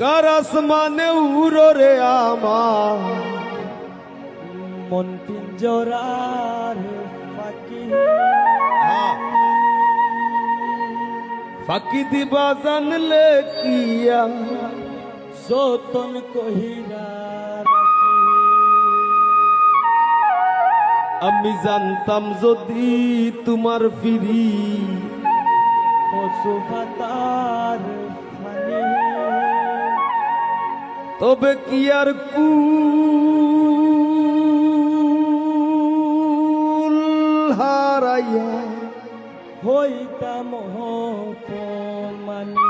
কার আসমানে উড়ো রে আমার মন পিঞ্জরার ফাঁকি। ফাঁকি দিবা জানলে কিয়া। যতন কহিরা আমি জানতাম যদি তোমার ফিরি। তবে কি আর কুল হারাইয়া হইতাম মানি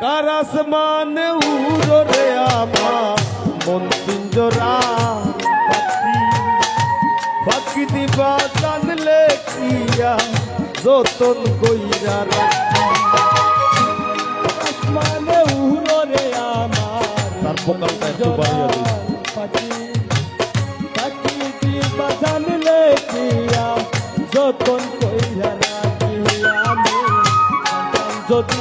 কার আসমানে উড়ো আমার মন পিঞ্জরা পাখি ফাঁকি দিবা জানলে কিয়া যতন কইরা রাখি আসমানে উড়ো রে আমার তার ভোকালটা একটু বাড়িয়ে দিই। পাখি পাখি দিবা জানলে কিয়া যতন কইরা রাখি আমি যদি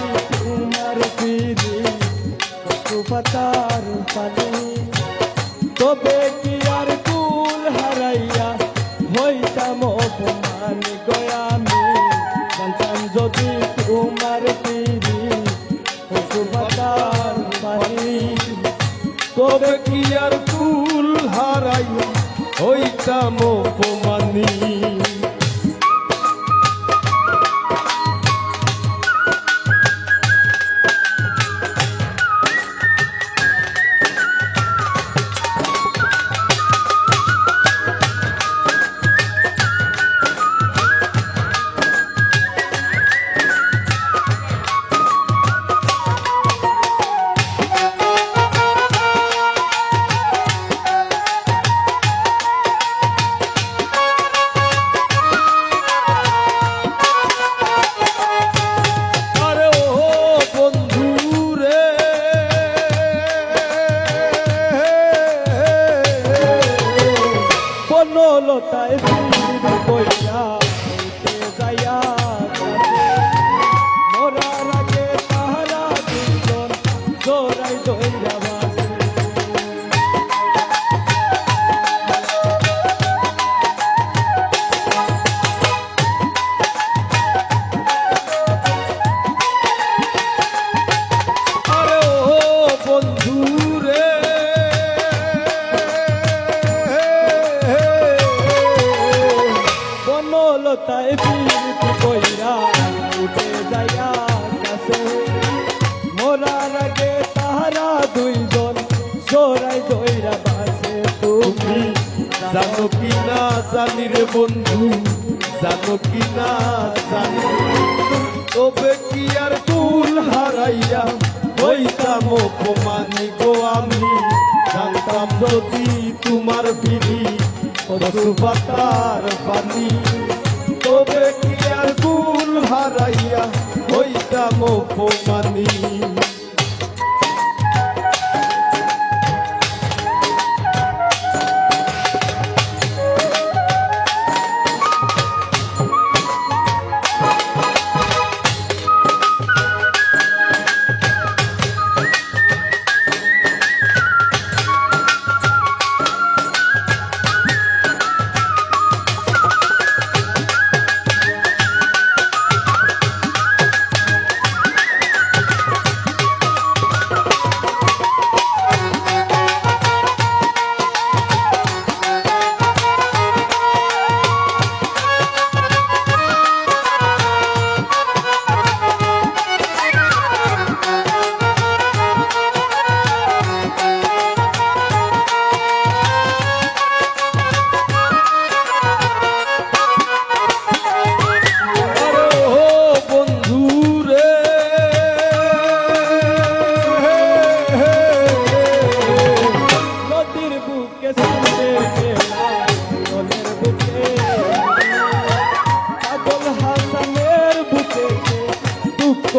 তবে কি আর কুল হারাইয়া হইতাম অপমান গয়ামি জানতাম যদি তোমার ফিরি পশু পাতার পানি তবে কি আর কুল হারাইয়া হইতাম বনলতায় হইতে যাইয়া। মরার আগে তাহারা দুজন আরে ও বন্ধু জানো কি না জানি রে বন্ধু, জানো কি না জানি তবে কি আর কুল হারাইয়া হইতাম অপমানি গো আমি? জানতাম যদি তোমার ফিরি পশু পাতার পানি তবে কি আর কুল হারাইয়া হইতাম অপমানি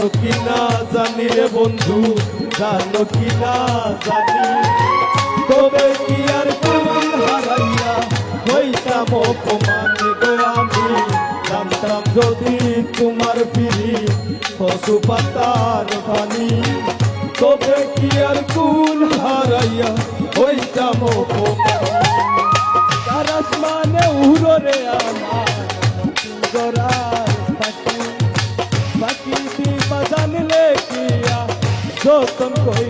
জানো কি না জানি রে বন্ধু, জানো কি না জানি। তবে কি আর তোমার হারাইয়া হইতাম অপমান গো আমি? জানতাম যদি তোমার পিড়ি পশু পাতার পানি রতন কই